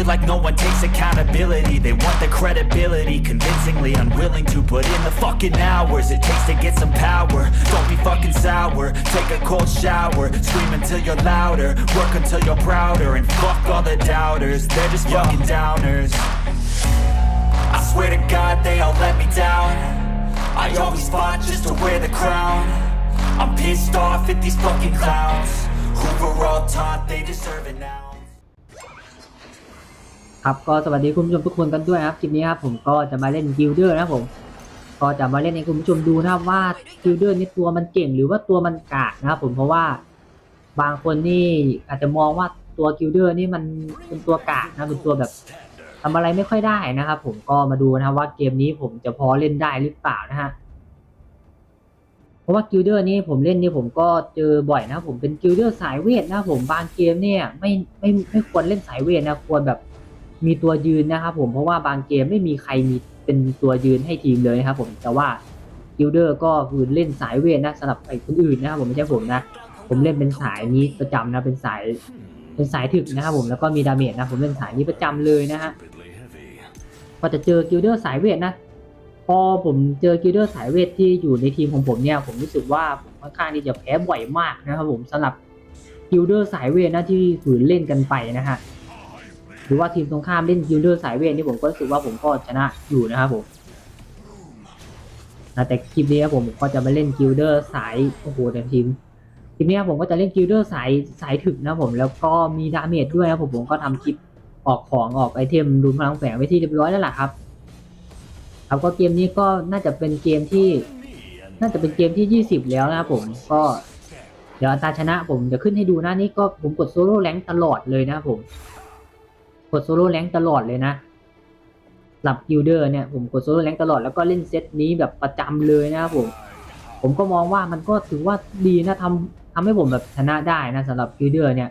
feel like no one takes accountability. They want the credibility Convincingly unwilling to put in the fucking hours It takes to get some power. Don't be fucking sour. Take a cold shower. Scream until you're louder. Work until you're prouder. And fuck all the doubters. They're just fucking downers. I swear to God they all let me down. I always fought just to wear the crown. I'm pissed off at these fucking clowns. Who were all taught they deserve it now ครับก็สวัสดีคุณผู้ชมทุกคนกันด้วยครับคลิปนี้ครับผมก็จะมาเล่นกิลเดอร์นะผมก็จะมาเล่นให้คุณผู้ชมดูนะว่ากิลเดอร์นี่ตัวมันเก่งหรือว่าตัวมันกากนะครับผมเพราะว่าบางคนนี่อาจจะมองว่าตัวกิลเดอร์นี่มันเป็นตัวกากนะเป็นตัวแบบทำอะไรไม่ค่อยได้นะครับผมก็มาดูนะว่าเกมนี้ผมจะพอเล่นได้หรือเปล่านะฮะเพราะว่ากิลเดอร์นี่ผมเล่นนี่ผมก็เจอบ่อยนะผมเป็นกิลเดอร์สายเวทนะผมบางเกมเนี่ยไม่ไม่ไม่ควรเล่นสายเวทนะควรแบบ มีตัวยืนนะครับผมเพราะว่าบางเกมไม่มีใครมีเป็นตัวยืนให้ทีมเลยนะครับผมแต่ว่ากิลเดอร์ก็คือเล่นสายเวทนะสำหรับไอ้คนอื่นนะครับผมไม่ใช่ผมนะ ผมเล่นเป็นสายนี้ประจำนะเป็นสายเป็นสายถึกนะครับผมแล้วก็มีดาเมจนะผมเล่นสายนี้ประจำเลยนะฮะพอจะเจอกิลเดอร์สายเวทนะพอผมเจอกิลเดอร์สายเวทที่อยู่ในทีมของผมเนี่ย ผมรู้สึกว่าผมค่อนข้างที่จะแพ้บ่อยมากนะครับผมสำหรับกิลเดอร์สายเวทนะที่ฝืนเล่นกันไปนะฮะ รือว่าทีมตรงข้ามเล่นกิลเดอร์สายเวทนี่ผมก็รู้สึกว่าผมก็ชนะอยู่นะครับผมแต่คลิปนี้ครับผมก็จะมาเล่นกิลเดอร์สายโอ้โหแต่ทีมคลิปนี้ครับผมก็จะเล่นกิลเดอร์สายสายถึกนะผมแล้วก็มีดาเมจด้วยครับผมผมก็ทำคลิปออกของออกไอเทมรุนพลังแฝงไว้ที่เรียบร้อยแล้วล่ะครับครับก็เกมนี้ก็น่าจะเป็นเกมที่ น่าจะเป็นเกมที่ 20 แล้วนะครับผมก็เดี๋ยวอัตราชนะผมจะขึ้นให้ดูนะนี่ก็ผมกดโซโล่แรงตลอดเลยนะครับผม กดโซโล่แรงตลอดเลยนะหลับกิลเดอร์เนี่ยผมกดโซโล่แรงตลอดแล้วก็เล่นเซตนี้แบบประจำเลยนะครับผมผมก็มองว่ามันก็ถือว่าดีนะทำทำให้ผมแบบชนะได้นะสำหรับกิลเดอร์เนี่ย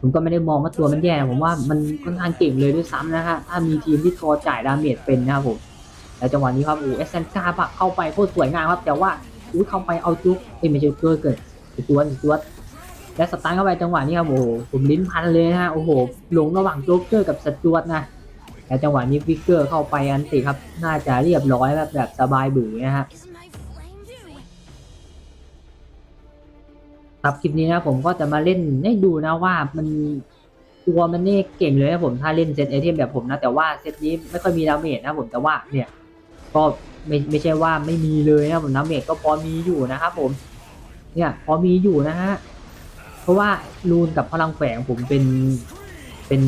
ผมก็ไม่ได้มองว่าตัวมันแย่นะผมว่ามันค่อนข้างเก่งเลยด้วยซ้ำนะฮะถ้ามีทีมที่คอจ่ายดาเมจเป็นนะครับผมแล้วจังหวะนี้ครับโอ้เอสเซนกาปะเข้าไปโคตรสวยงามครับ แต่ว่าอุ้เข้าไปเอาจุ๊บเอ้ไม่ใช่เกิดเกิดตัวตัว และสตาร์ทเข้าไปจังหวะนี้ครับโอ้โหผมลิ้นพันเลยนะฮะโอ้โหหลงระหว่างโจ๊กเกอร์กับสจวตนะแต่จังหวะนี้ฟิกเกอร์เข้าไปอันติครับน่าจะเรียบร้อยแบบแบบสบายบือนะฮะครับคลิปนี้นะผมก็จะมาเล่นให้ดูนะว่ามันตัวมันนี่เก่งเลยนะผมถ้าเล่นเซตไอเทมแบบผมนะ แต่ว่าเซตนี้ไม่ค่อยมีดาเมจนะผมแต่ว่าเนี่ย ก็ไม่ไม่ใช่ว่าไม่มีเลยนะผมดาเมจก็พอมีอยู่นะครับผม เนี่ยพอมีอยู่นะฮะ ราะว่ารูนกับพลังแฝงผมเป็นเป็น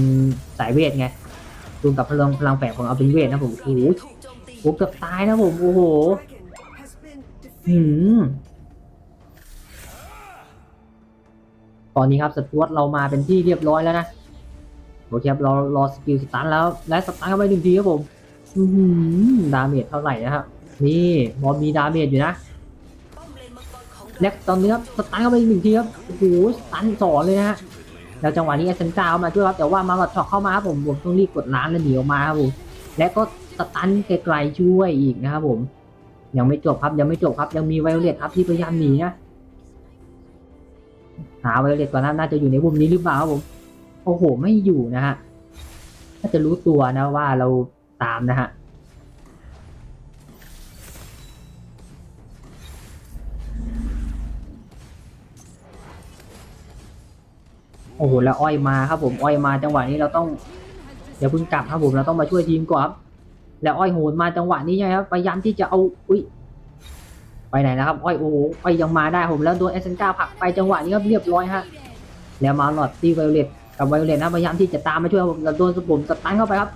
สายเวทไงรูนกับพลังพลังแฝงผมเอาเป็นเวทนะผมโอ้โหผมเกือบตายนะผมโอ้โหหืมตอนนี้ครับสตวตเรามาเป็นที่เรียบร้อยแล้วนะโอเคครับรารอสกิลสตันแล้วและสตันเข้าไปหนึ่งทีครับผมอื้อหือดาเมจเท่าไหร่นะครับนี่พอมีดาเมจอยู่นะ และตอนนี้ครับสตันเข้าไปอีกหนึ่งทีครับโอ้โหสตันสอนเลยนะฮะแล้วจังหวะนี้เอเซนจ้าเข้ามาช่วยครับแต่ว่ามาหลอดช็อตเข้ามาครับผมผมต้องรีบกดล้างแล้วหนีออกมาครับผมและก็สตันไกลๆช่วยอีกนะครับผมยังไม่จบครับยังไม่จบครับยังมีไวโอเลตครับที่พยายามหนีนะหาไวโอเลตก่อนนะน่าจะอยู่ในมุมนี้หรือเปล่าครับผมโอ้โหไม่อยู่นะฮะน่าจะรู้ตัวนะว่าเราตามนะฮะ โอ้โหแล้วอ้อยมาครับผมอ้อยมาจังหวะนี้เราต้องอย่าเพิ่งกลับครับผมเราต้องมาช่วยทีมก่อนครับแล้วอ้อยโหนมาจังหวะนี้ใช่ไหมครับพยายามที่จะเอาอุ้ยไปไหนนะครับอ้อยโอ้โหอ้อยยังมาได้ผมแล้วโดนเอสเซนกาผลักไปจังหวะนี้ครับเรียบร้อยฮะแล้วมาหลอดตีไวโอเลตกับไวโอเลตนะพยายามที่จะตามมาช่วยผมแล้วโดนสปุ่มสตันเข้าไปครับ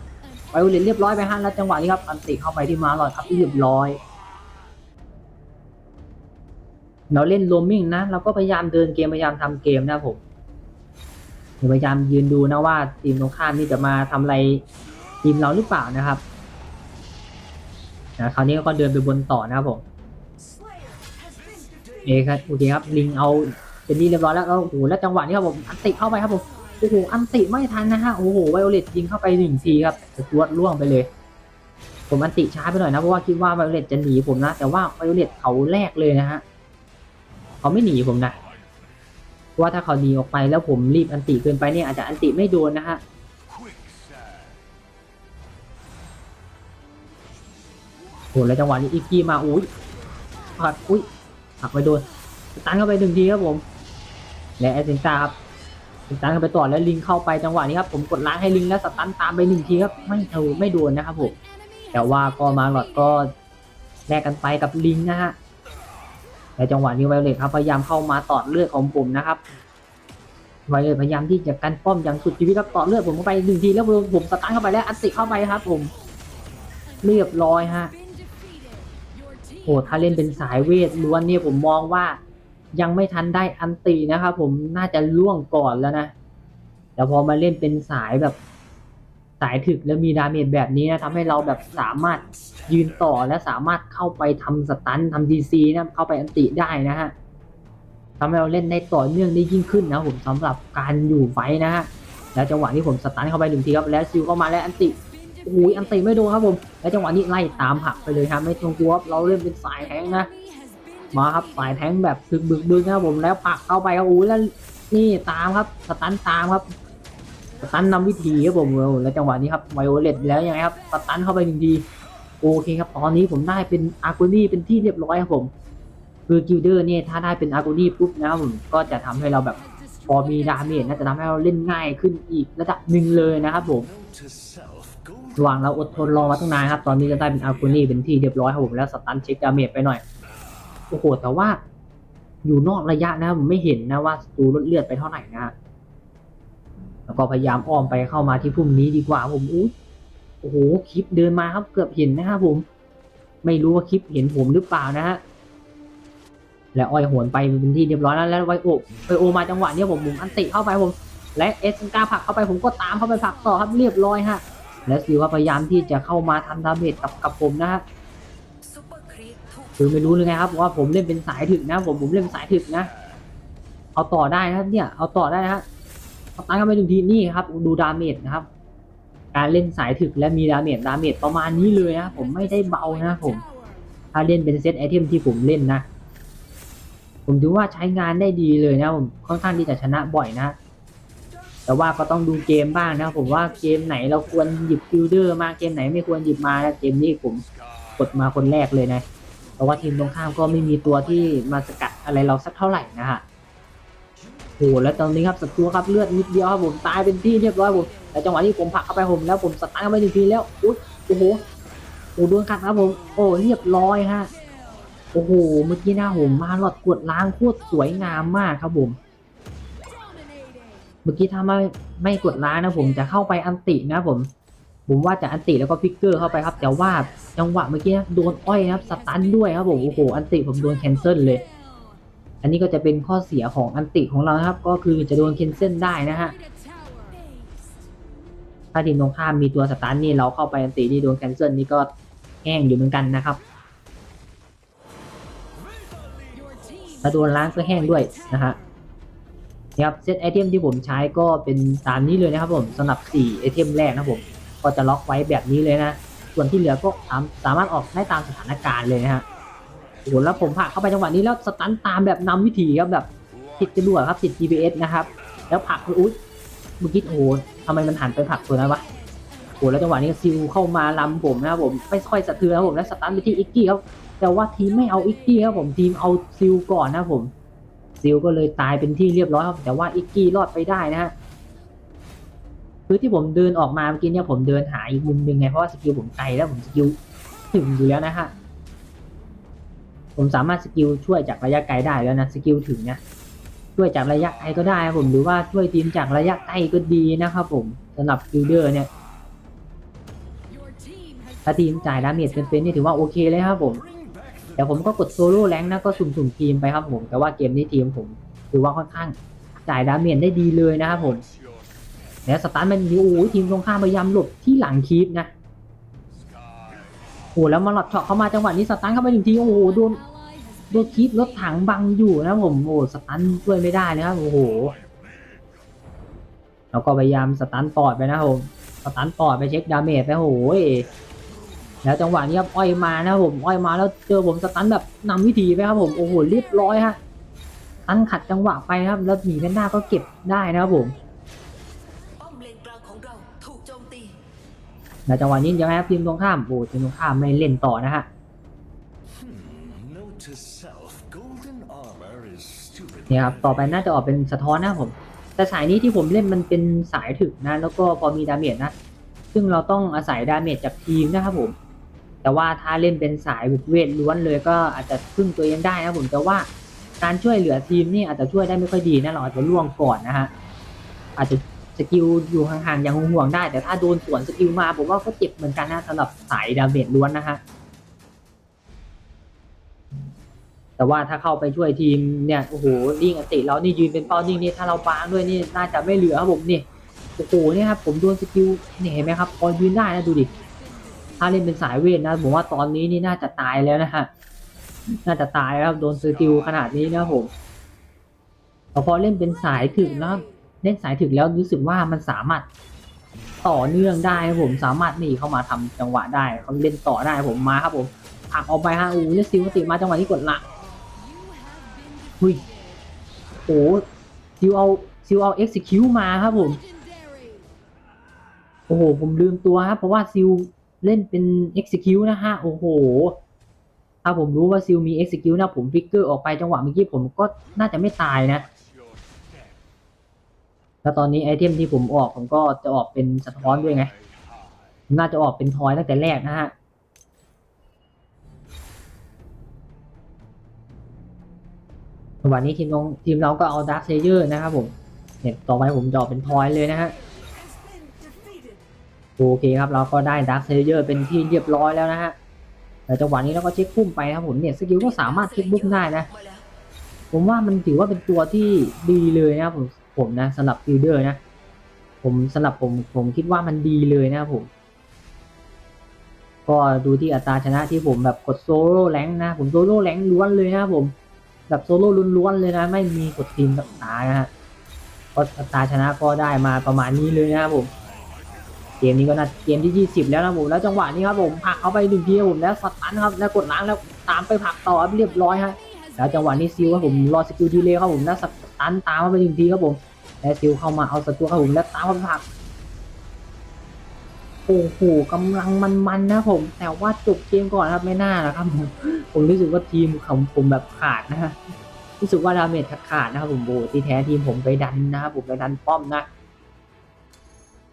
ไวโอเลตเรียบร้อยไปฮะแล้วจังหวะนี้ครับอันติเข้าไปที่มาหลอดครับเรียบร้อยเราเล่นโรมมิ่งนะเราก็พยายามเดินเกมพยายามทำเกมนะค พยายามยืนดูนะว่าทีมตรงข้ามนี่จะมาทำอะไรทีมเราหรือเปล่านะครับนะคราวนี้ก็เดินไปบนต่อนะครับผมเอครับโอเคครับลิงเอาเป็นที่เรียบร้อยแล้วแล้วโอ้โหแล้วจังหวะนี้ครับผมอันติเข้าไปครับผมโอ้โหอันติไม่ทันนะฮะโอ้โหไวโอเลตยิงเข้าไปหนึ่งทีครับสจวดล่วงไปเลย ผมอันติช้าไปหน่อยนะเพราะว่าคิดว่าไวโอเลตจะหนีผมนะ แต่ว่าไวโอเลตเขาแรกเลยนะฮะเขาไม่หนีผมนะ ว่าถ้าเขาหนีออกไปแล้วผมรีบอันติเกินไปเนี่ยอาจจะอันติไม่โดนนะฮะโอ้แล้วจังหวะนี้อีกกี้มาอุ้ยผักอุ้ยผักไปโดนสตันเข้าไปหนึ่งทีครับผมและแอสเซนตาครับสตันเข้าไปต่อแล้วลิงเข้าไปจังหวะนี้ครับผมกดล้างให้ลิงแล้วสตันตามไปหนึ่งทีครับไม่เออไม่โดนนะครับผมแต่ว่าก็มาหลอดก็แลกกันไปกับลิงนะฮะ และจังหวะนี้ไวเลตครับพยายามเข้ามาต่อเลือดของผมนะครับไวเลตพยายามที่จะกันป้อมอย่างสุดชีวิตครับต่อเลือดผมเข้าไปหนึ่งทีแล้วผมสตันเข้าไปแล้วอันติเข้าไปครับ ผมเรียบร้อยฮะโอ้ถ้าเล่นเป็นสายเวทล้วนเนี่ยผมมองว่ายังไม่ทันได้อันตีนะครับผมน่าจะล่วงก่อนแล้วนะแต่พอมาเล่นเป็นสายแบบ สายถึกแล้วมีดาเมจแบบนี้นะทำให้เราแบบสามารถยืนต่อและสามารถเข้าไปทำสตันทำดีซีนะเข้าไปอันติได้นะฮะทำให้เราเล่นได้ต่อเนื่องได้ยิ่งขึ้นนะผมสำหรับการอยู่ไฟนะฮะแล้วจังหวะที่ผมสตันเข้าไปหนึ่งทีครับแล้วซิลเข้ามาแล้วอันติโอ้ยอันตีไม่โดนครับผม แล้วจังหวะนี้ไล่ตามผลักไปเลยครับไม่ต้องกลัวครับเราเล่นเป็นสายแทงนะมาครับสายแทงแบบถึกบึกบึนนะครับผมแล้วผักเข้าไปครับโอ้ยแล้วนี่ตามครับสตันตามครับ สตันนำวิธีครับผมแล้วจังหวะนี้ครับไวโอเลตแล้วยังไงครับสตันเข้าไปหนึ่งทีโอเคครับตอนนี้ผมได้เป็นอาร์โกนี่เป็นที่เรียบร้อยครับผม คือกิลเดอร์เนี่ยถ้าได้เป็นอาร์โกนี่ปุ๊บนะครับผมก็จะทำให้เราแบบพอมีดาเมจน่าจะทำให้เราเล่นง่ายขึ้นอีกระดับหนึ่งเลยนะครับผมระหว่างเราอดทนรอมาตั้งนานครับ ตอนนี้จะได้เป็นอาร์คูนี่เป็นที่เรียบร้อยครับผมแล้วสตันเช็คดาเมจไปหน่อยโอ้โหแต่ว่าอยู่นอกระยะนะครับผมไม่เห็นนะว่าศัตรูลดเลือดไปเท่าไหร่นะฮะ แล้วก็พยายามอ้อมไปเข้ามาที่พุ่มนี้ดีกว่าผมอุ้ยโอ้โหคลิปเดินมาครับเกือบเห็นนะครับผม ไม่รู้ว่าคลิปเห็นผมหรือเปล่านะฮะแล้วอ้อยโหวนไปเป็นที่เรียบร้อยแล้วแล้วไวโอไวโอมาจังหวะนี้ผมมุมอันติเข้าไปผม และเอสกาผักเข้าไปผมก็ตามเข้าไปผักต่อครับเรียบร้อยฮะ และซิลก็พยายามที่จะเข้ามาทำดาเมจกับกับผมนะฮะคือไม่รู้เลยไงครับว่าผมเล่นเป็นสายถึกนะ ผมผมเล่นเป็นสายถึกนะ เอาต่อได้นะครับเนี่ยเอาต่อได้นะฮะ เอาตั้งกันไปหนึ่งทีนี่ครับดูดาเมจนะครับ การเล่นสายถึกและมีดาเมจดาเมจประมาณนี้เลยนะผมไม่ได้เบานะผม ถ้าเล่นเป็นเซตไอเทมที่ผมเล่นนะ ผมถือว่าใช้งานได้ดีเลยนะผมค่อนข้างที่จะชนะบ่อยนะ แต่ว่าก็ต้องดูเกมบ้างนะ ผมว่าเกมไหนเราควรหยิบฟิลเดอร์มาเกมไหนไม่ควรหยิบมานะเกมนี้ผมกดมาคนแรกเลยนะเพราะว่าทีมตรงข้ามก็ไม่มีตัวที่มาสกัดอะไรเราสักเท่าไหร่นะฮะ โอ้โหแล้วตอนนี้ครับศัตรูครับเลือดนิดเดียวครับผมตายเป็นที่เรียบร้อยผมแต่จังหวะที่ผมผักเข้าไปผมแล้วผมสตาร์ทไปหนึ่งทีแล้วอุ๊ยโอ้โหโอ้โหโดนขัดครับผมโอ้เรียบร้อยฮะโอ้โหเมื่อกี้หน้าผมมาหลอดกดล้างโคตรสวยงามมากครับผม เมื่อกี้ถ้าไม่ไม่กดล้างนะผมจะเข้าไปอันตินะผม ผมว่าจะอันติแล้วก็ฟิกเกอร์เข้าไปครับแต่ว่าจังหวะเมื่อกี้โดนอ้อยครับสตันด้วยครับผมโอ้โหอันติผมโดนแคนเซิลเลย อันนี้ก็จะเป็นข้อเสียของอันติของเรานะครับ ก็คือจะโดนแคนเซิลได้นะฮะถ้าทีมตรงข้ามมีตัวสตันนี่เราเข้าไปอันตินี่โดนแคนเซิลนี่ก็แห้งอยู่เหมือนกันนะครับถ้าโดนล้างก็แห้งด้วยนะฮะนะครับเซตไอเทมที่ผมใช้ก็เป็นตามนี้เลยนะครับผมสำหรับ4ไอเทมแรกนะผมก็จะล็อกไว้แบบนี้เลยนะ ส่วนที่เหลือก็สามสามารถออกได้ตามสถานการณ์เลยนะฮะ โอ้โหแล้วผมผลักเข้าไปจังหวะนี้แล้วสตันตามแบบนำวิถีครับแบบติดจรวดครับติด GPS นะครับ แล้วผักไปอุ๊ยเมื่อกี้โอ้โหทำไมมันหันไปผักตัวนั้นวะโอ้โหแล้วจังหวะนี้ซิลเข้ามาลำผมนะครับผมไม่ค่อยสะเทือนครับผมแล้วสตันไปที่อิกกี้ครับแต่ว่าทีมไม่เอาอิกกี้ครับผมทีมเอาซิลก่อนนะผมซิลก็เลยตายเป็นที่เรียบร้อยครับแต่ว่าอิกกี้รอดไปได้นะฮะคือที่ผมเดินออกมาเมื่อกี้เนี่ยผมเดินหาอีกมุมหนึ่งไงเพราะว่าสกิลผมไกลแล้วผมสกิลถึงอยู่แล้วนะฮะ ผมสามารถสกิลช่วยจากระยะไกลได้แล้วนะสกิลถึงนะช่วยจากระยะไกลก็ได้ครับผมหรือว่าช่วยทีมจากระยะใกล้ก็ดีนะครับผมสำหรับฟิลเดอร์เนี่ยถ้าทีมจ่ายดาเมจเป็นๆนี่ถือว่าโอเคเลยครับผมแต่ผมก็กดโซโล่แรงนะก็สุ่มๆทีมไปครับผมแต่ว่าเกมนี้ทีมผมถือว่าค่อนข้างจ่ายดาเมจได้ดีเลยนะครับผมแล้วสตาร์ทมันโอ้โหทีมตรงข้ามพยายามหลบที่หลังคีปนะ หแล้วมาหลอดเฉาะเข้ามาจังหวะนี้สตาร์ทเข้าไปหนึ่งทีโอ้โหโดนโดนคีปรถถังบังอยู่นะผมโอ้สตาร์ทช่วยไม่ได้นะครับโอ้โหแล้วก็พยายามสตาร์ทปอดไปนะผมสตาร์ทปอดไปเช็คดาเมจไปโอ้โหแล้วจังหวะนี้ครับอ้อยมานะครับผมอ้อยมาแล้วเจอผมสตันแบบนำวิธีไปครับผมโอ้โหเรียบร้อยฮะตันขัดจังหวะไปนะครับแล้วหมีแพนด้าก็เก็บได้นะครับผมป้อม ในจังหวะนี้ยังไงครับทีมตรงข้ามโอ้ทีมตรงข้ามไม่เล่นต่อนะฮะ Note to self, golden armor is stupid. เนี่ยครับต่อไปน่าจะออกเป็นสะท้อนนะครับผม แต่สายนี้ที่ผมเล่นมันเป็นสายถึกนะ แล้วก็พอมีดาเมจนะ ซึ่งเราต้องอาศัยดาเมจจากทีมนะครับผม แต่ว่าถ้าเล่นเป็นสายเวทล้วนเลยก็อาจจะพึ่งตัวเองได้นะครับผมแต่ว่าการช่วยเหลือทีมนี่อาจจะช่วยได้ไม่ค่อยดีนะเราอาจจะล่วงก่อนนะฮะอาจจะ สกิลอยู่ห่างๆยังห่วงได้ แต่ถ้าโดนสวนสกิลมาผมว่าก็เจ็บเหมือนกันนะสำหรับสายดาเมจล้วนนะฮะแต่ว่าถ้าเข้าไปช่วยทีมเนี่ยโอ้โหลิงอติเรานี่ยืนเป็นเป้านิ่งนี่ถ้าเราบางด้วยนี่น่าจะไม่เหลือครับผมนี่โอ้โหเนี่ยครับผมโดนสกิลเนี่เห็นไหมครับพอยืนได้นะดูดิถ้าเล่นเป็นสายเวทนะผมว่าตอนนี้นี่น่าจะตายแล้วนะฮะน่าจะตายแล้วโดนสกิลขนาดนี้นะผมพอเล่นเป็นสายถึกนะครับ เล่นสายถึกแล้วรู้สึกว่ามันสามารถต่อเนื่องได้ครับผมสามารถหนีเข้ามาทำจังหวะได้เขาเล่นต่อได้ผมมาครับผมผลักออกไปฮะอู้เล่นซิลติมาจังหวะที่กดลังหุยโอ้ซิวเอาซิวเอา execute มาครับผมโอ้โหผมลืมตัวครับเพราะว่าซิลเล่นเป็น execute นะฮะ โอ้โห ถ้าผมรู้ว่าซิลมี execute นะผมฟิกเกอร์ออกไปจังหวะเมื่อกี้ผมก็น่าจะไม่ตายนะ แล้วตอนนี้ไอเทมที่ผมออกผมก็จะออกเป็นสะท้อนด้วยไง น่าจะออกเป็นทอยตั้งแต่แรกนะฮะวันนี้ทีมน้องทีมเราก็เอาดาร์คเซเยอร์นะครับผมเนี่ยต่อไปผมจะออกเป็นทอยเลยนะฮะโอเคครับเราก็ได้ดาร์คเซเยอร์เป็นที่เรียบร้อยแล้วนะฮะแต่จังหวะนี้เราก็เช็คพุ่มไปครับผมเนี่ยสกิลก็สามารถเช็คบุกได้นะ ผมว่ามันถือว่าเป็นตัวที่ดีเลยนะครับผม ผมนะสำหรับฟิลเดอร์นะ ผมสำหรับผมผมคิดว่ามันดีเลยนะครับผม ก็ดูที่อัตราชนะที่ผมแบบกดโซโล่แรงนะ ผมโซโล่แรงล้วนเลยนะครับผม แบบโซโล่ล้วนๆเลยนะ ไม่มีกดทีมต่างๆนะฮะก็อัตราชนะก็ได้มาประมาณนี้เลยนะครับผมเกมนี้ก็น่าเกมที่ 20 แล้วนะผมแล้วจังหวะนี้ครับผมผักเข้าไปหนึ่งทีครับผมแล้วสตันครับแล้วกดล้างแล้วตามไปผักต่อเรียบร้อยฮะแล้วจังหวะนี้ซิลครับผมรอสกิลดีเลยครับผมแล้วสตันตามมาไปหนึ่งทีครับผม แล้วซิลเข้ามาเอาสตัวครับผมแล้วตามมาผักโอ้โหกำลังมันๆนะผม แต่ว่าจบเกมก่อนครับไม่น่านะครับผมผมรู้สึกว่าทีมของผมแบบขาดนะฮะรู้สึกว่าดาเมจขาดนะครับผมโบที่แท้ทีมผมไปดันนะครับผมไปดันป้อมนะ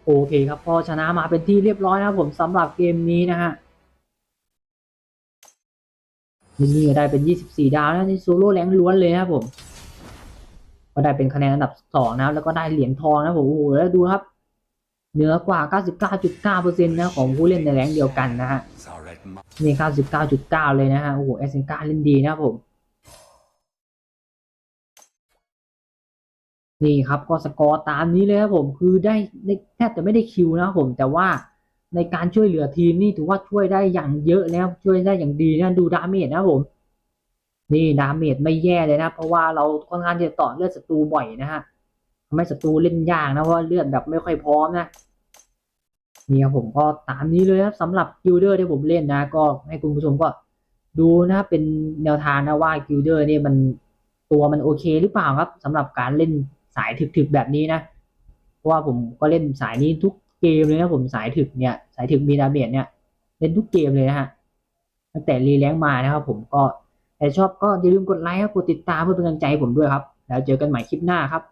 โอเคครับพอชนะมาเป็นที่เรียบร้อยนะครับผมสำหรับเกมนี้นะฮะมินนี่ได้เป็น 24 ดาวนะนี่โซโล่แรงล้วนเลยครับผม ก็ได้เป็นคะแนนอันดับ2นะครับแล้วก็ได้เหรียญทองนะผมโอ้โหแล้วดูครับ เหนือกว่า 99.9%นะของผู้เล่นในแรงเดียวกันนะฮะนี่99.9 เลยนะฮะโอ้โหเอสเซนกาเล่นดีนะผมนี่ครับก็สกอร์ตามนี้เลยครับผมคือได้แทบจะไม่ได้คิวนะผมแต่ว่าในการช่วยเหลือทีมนี่ถือว่าช่วยได้อย่างเยอะแล้วช่วยได้อย่างดีนะดูดาเมจนะผม นี่ดาเมจไม่แย่เลยนะ เพราะว่าเราค่อนข้างจะต่อเลือดศัตรูบ่อยนะฮะทำให้ศัตรูเล่นยากนะเพราะเลือดแบบไม่ค่อยพร้อมนะนี่ครับผมก็ตามนี้เลยครับสำหรับกิลเดอร์ที่ผมเล่นนะ ก็ให้คุณผู้ชมก็ดูนะครับเป็นแนวทางนะว่ากิลเดอร์นี่มันตัวมันโอเคหรือเปล่าครับสำหรับการเล่นสายถึกๆแบบนี้นะเพราะว่าผมก็เล่นสายนี้ทุกเกมเลยนะผมสายถึกเนี่ยสายถึกมีดาเมจเนี่ยเล่นทุกเกมเลยนะฮะตั้งแต่รีแรงค์มานะครับผมก็ ใครชอบก็อย่าลืมกดไลค์ครับกดติดตามเพื่อเป็นกำลังใจให้ผมด้วยครับ แล้วเจอกันใหม่คลิปหน้าครับ